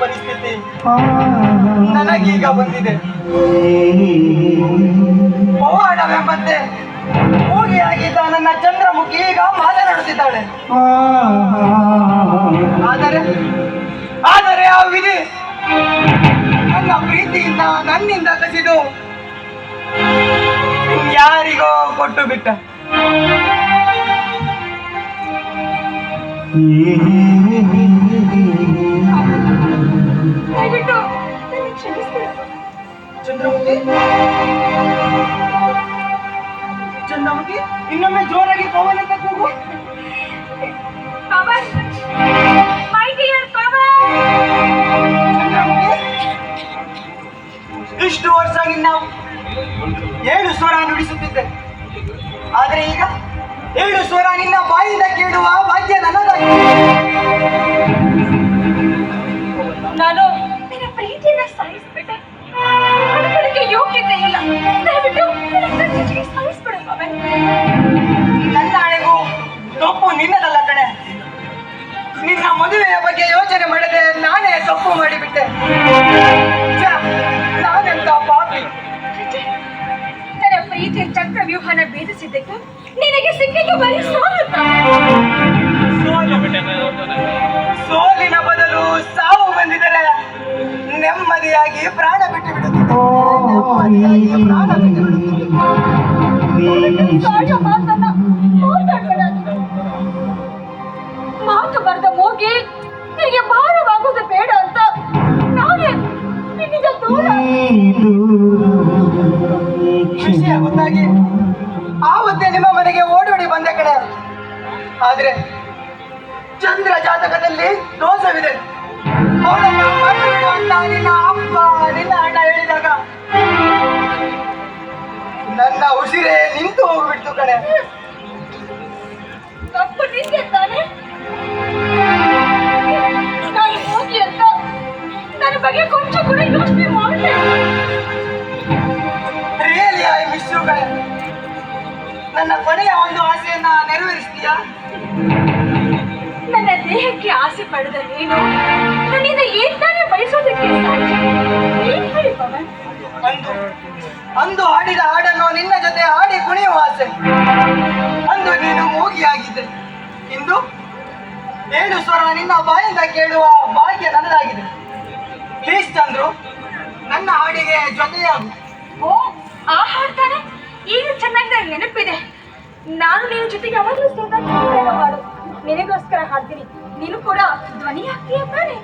ಪರಿಸ್ಥಿತಿ ನನಗೀಗ ಬಂದಿದೆ. ಪವಾಡವೆಂಬಂತೆ ಮೂಗಿಯಾಗಿದ್ದ ನನ್ನ ಚಂದ್ರಮುಖಿ ಈಗ ಮಾತನಾಡುತ್ತಿದ್ದಾಳೆ. ಆದರೆ ಆದರೆ ಆ ವಿಧಿ ನನ್ನ ಪ್ರೀತಿಯಿಂದ ನನ್ನಿಂದ ಕಸಿದು ಯಾರಿಗೋ ಕೊಟ್ಟು ಬಿಟ್ಟ. ದಯವಿಟ್ಟು ನನಗೆ ಕ್ಷಮಿಸ್ಬಿಡು ಚಂದ್ರಮುಖಿ ಚಂದ್ರಮುಖಿ ಇನ್ನೊಮ್ಮೆ ಜೋರಾಗಿ ಪವನ್ ಅಂತ ಕೂಗು ಪವನ್ ಮೈ ಡಿಯರ್ ಪವನ್ ಚಂದ್ರಮುಖಿ ಇಷ್ಟು ವರ್ಷ ನಿನ್ನ ಏಳು ಸ್ವರ ನುಡಿಸುತ್ತಿದ್ದೆ ಆದರೆ ಈಗ ಏಳು ಸ್ವರ ನಿನ್ನ ಬಾಯಿಂದ ಕೇಳುವ ಭಾಗ್ಯ ನನ್ನದಾಗಿದೆ ನಾನು ನಿನ್ನ ಪ್ರೀತಿಯನ್ನ ಸಾಯಿಸ್ಬಿಟ್ಟೆ. ಅದಕ್ಕೆ ಯೋಗ್ಯತೆ ಇಲ್ಲ. ದಯವಿಟ್ಟು ಸಾಯಿಸ್ಬಿಡು ನನ್ನ ಹಣೆಗೂ ತಪ್ಪು ನಿನ್ನದಲ್ಲ ಕಣೆ. ನಿನ್ನ ಮದುವೆಯ ಬಗ್ಗೆ ಯೋಚನೆ ಮಾಡದೆ ನಾನೇ ತಪ್ಪು ಮಾಡಿಬಿಟ್ಟೆ. ಚಕ್ರವ್ಯೂಹನ ಭೇದಿಸಿದ್ದಕ್ಕೆ ನಿನಗೆ ಸಿಕ್ಕಿದ್ದು ಬರೀ ಸೋಲು ಸೋಲು ಸೋಲಿನ ಬದಲು ಸಾವು ಬಂದಿದರೆ ನೆಮ್ಮದಿಯಾಗಿ ಪ್ರಾಣ ಬಿಟ್ಟು ಬಿಡುತ್ತಿದ್ದೆ ನೆಮ್ಮದಿಯಾಗಿ ಪ್ರಾಣ ಬಿಟ್ಟು ಬಿಡುತ್ತಿದ್ದೆ ಬಂದೆ ಆದ್ರೆ ಚಂದ್ರ ಜಾತಕದಲ್ಲಿ ದೋಷವಿದೆ. ನಿನ್ನ ಅಪ್ಪ ನಿನ್ನ ಅಣ್ಣ ಹೇಳಿದಾಗ ನನ್ನ ಉಸಿರೇ ನಿಂತು ಹೋಗ್ಬಿಡ್ತು ಕಣೆ. ತಪ್ಪು ನಿಂಗೆ ತಾನೆ? ನೆರವೇರಿಸ್ತೀಯಾ? ನನ್ನ ದೇಹಕ್ಕೆ ಆಸೆ ಪಡೆದ ನೀನು ನನ್ನಿಂದ ಏನ್ ತಾನೇ ಬಯಸೋದಕ್ಕೆ ಸಾಧ್ಯ? ಏನ್ ಹೇಳಿ ಪವನ್? ಅಂದು ಅಂದು ಹಾಡಿದ ಹಾಡನ್ನು ನಿನ್ನ ಜೊತೆ ಹಾಡಿ ಕುಣಿಯುವ ಆಸೆ. ಅಂದು ನೀನು ಮೂಗಿಯಾಗಿದ್ದೆ. ಇಂದು ಏಳು ಸ್ವರ ನಿನ್ನ ಬಾಯಿಂದ ಕೇಳುವ ಭಾಗ್ಯ ನನ್ನದಾಗಿದೆ. ಪ್ಲೀಸ್ ಚಂದ್ರು ನನ್ನ ಹಾಡಿಗೆ ಜೊತೆಯಾಗು. ಓ ಆ ಹಾಡ್ತಾನೆ? ಈಗ ಚೆನ್ನಾಗಿ ನನಗೆ ನೆನಪಿದೆ. ನಾನು ನಿನ್ನ ಜೊತೆಗೆ ಯಾವಾಗಲೂ ಸೇರಿದಾಗ ನಿನಗೋಸ್ಕರ ಹಾಡ್ತೀನಿ. ನೀನು ಕೂಡ ಧ್ವನಿ ಹಾಕ್ತೀಯ ತಾನೆ?